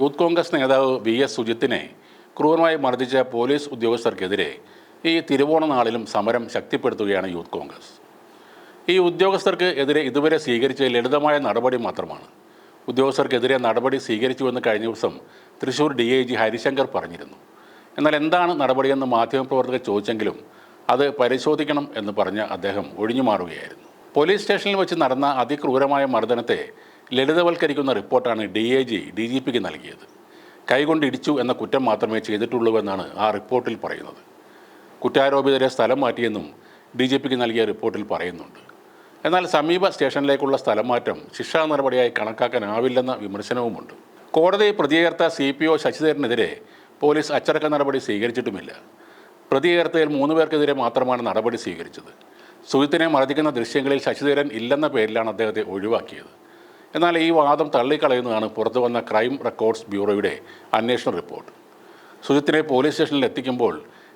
Youth Congress നേതാവ് V S സുജിത്തിനെ ക്രൂരമായി മർദ്ദിച്ച പോലീസ് ഉദ്യോഗസ്ഥർക്കെതിരെ ഈ തിരുവോണ നാളിലും സമരം ശക്തിപ്പെടുത്തുകയാണ് യൂത്ത് കോൺഗ്രസ്. ഈ ഉദ്യോഗസ്ഥർക്ക് എതിരെ ഇതുവരെ സ്വീകരിച്ച ലളിതമായ നടപടി മാത്രമാണ്. ഉദ്യോഗസ്ഥർക്കെതിരെ നടപടി സ്വീകരിച്ചുവെന്ന് കഴിഞ്ഞ ദിവസം Thrissur D I G Harishankar പറഞ്ഞിരുന്നു. എന്നാൽ എന്താണ് നടപടിയെന്ന് മാധ്യമപ്രവർത്തകർ ചോദിച്ചെങ്കിലും അത് പരിശോധിക്കണം എന്ന് പറഞ്ഞ് അദ്ദേഹം ഒഴിഞ്ഞു മാറുകയായിരുന്നു പോലീസ് സ്റ്റേഷനിൽ വെച്ച് നടന്ന അതിക്രൂരമായ മർദ്ദനത്തെ ലളിതവൽക്കരിക്കുന്ന റിപ്പോർട്ടാണ് D I G D G പിക്ക് നൽകിയത്. കൈകൊണ്ട് ഇടിച്ചു എന്ന കുറ്റം മാത്രമേ ചെയ്തിട്ടുള്ളൂ എന്നാണ് ആ റിപ്പോർട്ടിൽ പറയുന്നത്. കുറ്റാരോപിതരെ സ്ഥലം മാറ്റിയെന്നും ഡി ജി പിക്ക് നൽകിയ റിപ്പോർട്ടിൽ പറയുന്നുണ്ട്. എന്നാൽ സമീപ സ്റ്റേഷനിലേക്കുള്ള സ്ഥലം മാറ്റം ശിക്ഷാ നടപടിയായി കണക്കാക്കാനാവില്ലെന്ന വിമർശനവുമുണ്ട്. കോടതി പ്രതിയേർത്ത സി പി ഒ ശശിധരനെതിരെ പോലീസ് അച്ചടക്ക നടപടി സ്വീകരിച്ചിട്ടുമില്ല. പ്രതിയേർത്തയിൽ മൂന്ന് പേർക്കെതിരെ മാത്രമാണ് നടപടി സ്വീകരിച്ചത്. സുജിത്തിനെ മർദ്ദിക്കുന്ന ദൃശ്യങ്ങളിൽ ശശിധരൻ ഇല്ലെന്ന പേരിലാണ് അദ്ദേഹത്തെ ഒഴിവാക്കിയത്. എന്നാൽ ഈ വാദം തള്ളിക്കളയുന്നതാണ് പുറത്തു വന്ന ക്രൈം റെക്കോർഡ്സ് ബ്യൂറോയുടെ അന്വേഷണ റിപ്പോർട്ട്. സുജിത്തിനെ പോലീസ് സ്റ്റേഷനിൽ എത്തിക്കുമ്പോൾ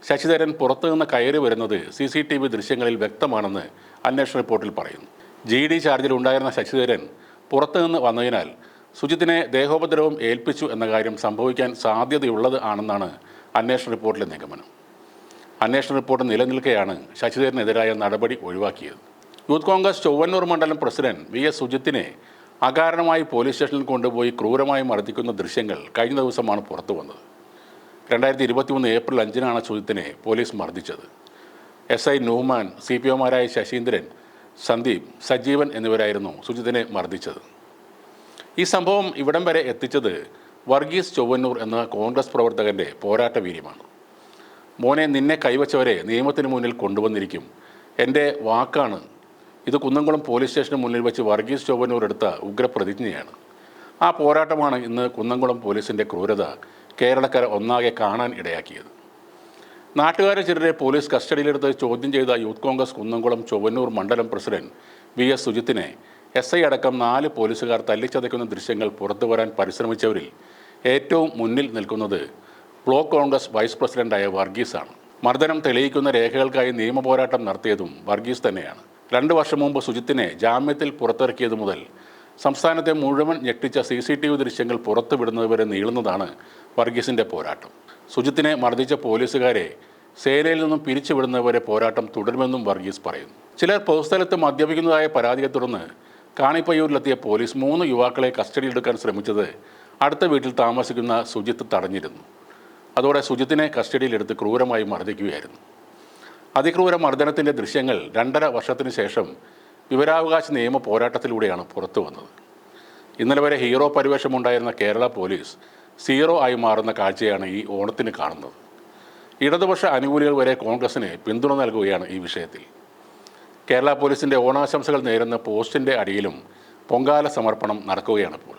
ശശിധരൻ പുറത്തു നിന്ന് കയറി വരുന്നത് സി സി ടി വി ദൃശ്യങ്ങളിൽ വ്യക്തമാണെന്ന് അന്വേഷണ റിപ്പോർട്ടിൽ പറയുന്നു. ജി ഡി ചാർജിൽ ഉണ്ടായിരുന്ന ശശിധരൻ പുറത്തു നിന്ന് വന്നതിനാൽ സുജിത്തിനെ ദേഹോപദ്രവം ഏൽപ്പിച്ചു എന്ന കാര്യം സംഭവിക്കാൻ സാധ്യതയുള്ളത് ആണെന്നാണ് അന്വേഷണ റിപ്പോർട്ടിലെ നിഗമനം. അന്വേഷണ റിപ്പോർട്ട് നിലനിൽക്കെയാണ് ശശിധരനെതിരായ നടപടി ഒഴിവാക്കിയത്. യൂത്ത് കോൺഗ്രസ് ചൊവ്വന്നൂർ മണ്ഡലം പ്രസിഡന്റ് വി എസ് സുജിത്തിനെ അകാരണമായി പോലീസ് സ്റ്റേഷനിൽ കൊണ്ടുപോയി ക്രൂരമായി മർദ്ദിക്കുന്ന ദൃശ്യങ്ങൾ കഴിഞ്ഞ ദിവസമാണ് പുറത്തു വന്നത്. രണ്ടായിരത്തി ഇരുപത്തിമൂന്ന് ഏപ്രിൽ അഞ്ചിനാണ് സുജിത്തിനെ police മർദ്ദിച്ചത്. S I Numan C P ഒമാരായ Saseendran Sandeep Sajeevan എന്നിവരായിരുന്നു സുജിത്തിനെ മർദ്ദിച്ചത്. ഈ സംഭവം ഇവിടം വരെ എത്തിച്ചത് വർഗീസ് ചൊവ്വന്നൂർ എന്ന കോൺഗ്രസ് പ്രവർത്തകന്റെ പോരാട്ട വീര്യമാണ്. മോനെ നിന്നെ കൈവച്ചവരെ നിയമത്തിന് മുന്നിൽ കൊണ്ടുവന്നിരിക്കും. എന്റെ വാക്കാണ് ഇത് കുന്നംകുളം പോലീസ് സ്റ്റേഷന് മുന്നിൽ വെച്ച് വർഗീസ് ചോവനൂർ എടുത്ത ഉഗ്രപ്രതിജ്ഞയാണ്. ആ പോരാട്ടമാണ് ഇന്ന് കുന്നംകുളം പോലീസിന്റെ ക്രൂരത കേരളക്കാരെ ഒന്നാകെ കാണാൻ ഇടയാക്കിയത്. നാട്ടുകാരെ ചിലരെ പോലീസ് കസ്റ്റഡിയിലെടുത്ത് ചോദ്യം ചെയ്ത യൂത്ത് കോൺഗ്രസ് കുന്നംകുളം ചൊവ്വന്നൂർ മണ്ഡലം പ്രസിഡന്റ് വി എസ് സുജിത്തിനെ എസ് ഐ അടക്കം നാല് പോലീസുകാർ തല്ലിച്ചതയ്ക്കുന്ന ദൃശ്യങ്ങൾ പുറത്തു വരാൻ പരിശ്രമിച്ചവരിൽ ഏറ്റവും മുന്നിൽ നിൽക്കുന്നത് ബ്ലോക്ക് കോൺഗ്രസ് വൈസ് പ്രസിഡന്റായ വർഗീസാണ്. മർദ്ദനം തെളിയിക്കുന്ന രേഖകൾക്കായി നിയമപോരാട്ടം നടത്തിയതും വർഗീസ് തന്നെയാണ്. രണ്ട് വർഷം മുമ്പ് സുജിത്തിനെ ജാമ്യത്തിൽ പുറത്തിറക്കിയത് മുതൽ സംസ്ഥാനത്തെ മുഴുവൻ ഞെട്ടിച്ച സി സി ടി വി ദൃശ്യങ്ങൾ പുറത്തുവിടുന്നതുവരെ നീളുന്നതാണ് വർഗീസിന്റെ പോരാട്ടം. സുജിത്തിനെ മർദ്ദിച്ച പോലീസുകാരെ സേനയിൽ നിന്നും പിരിച്ചുവിടുന്നവരെ പോരാട്ടം തുടരുമെന്നും വർഗീസ് പറയുന്നു. ചിലർ പൊതുസ്ഥലത്ത് മദ്യപിക്കുന്നതായ പരാതിയെ തുടർന്ന് കാണിപ്പയ്യൂരിലെത്തിയ പോലീസ് മൂന്ന് യുവാക്കളെ കസ്റ്റഡിയിലെടുക്കാൻ ശ്രമിച്ചത് അടുത്ത വീട്ടിൽ താമസിക്കുന്ന സുജിത്ത് തടഞ്ഞിരുന്നു. അതോടെ സുജിത്തിനെ കസ്റ്റഡിയിലെടുത്ത് ക്രൂരമായി മർദ്ദിക്കുകയായിരുന്നു. അതിക്രൂര മർദ്ദനത്തിന്റെ ദൃശ്യങ്ങൾ രണ്ടര വർഷത്തിന് ശേഷം വിവരാവകാശ നിയമ പോരാട്ടത്തിലൂടെയാണ് പുറത്തു വന്നത്. ഇന്നലെ വരെ ഹീറോ പരിവേഷമുണ്ടായിരുന്ന കേരള പോലീസ് സീറോ ആയി മാറുന്ന കാഴ്ചയാണ് ഈ ഓണത്തിന് കാണുന്നത്. ഇടതുപക്ഷ അനുകൂലികൾ വരെ കോൺഗ്രസിന് പിന്തുണ നൽകുകയാണ് ഈ വിഷയത്തിൽ. കേരള പോലീസിന്റെ ഓണാശംസകൾ നേരുന്ന പോസ്റ്റിന്റെ അടിയിലും പൊങ്കാല സമർപ്പണം നടക്കുകയാണ് ഇപ്പോൾ.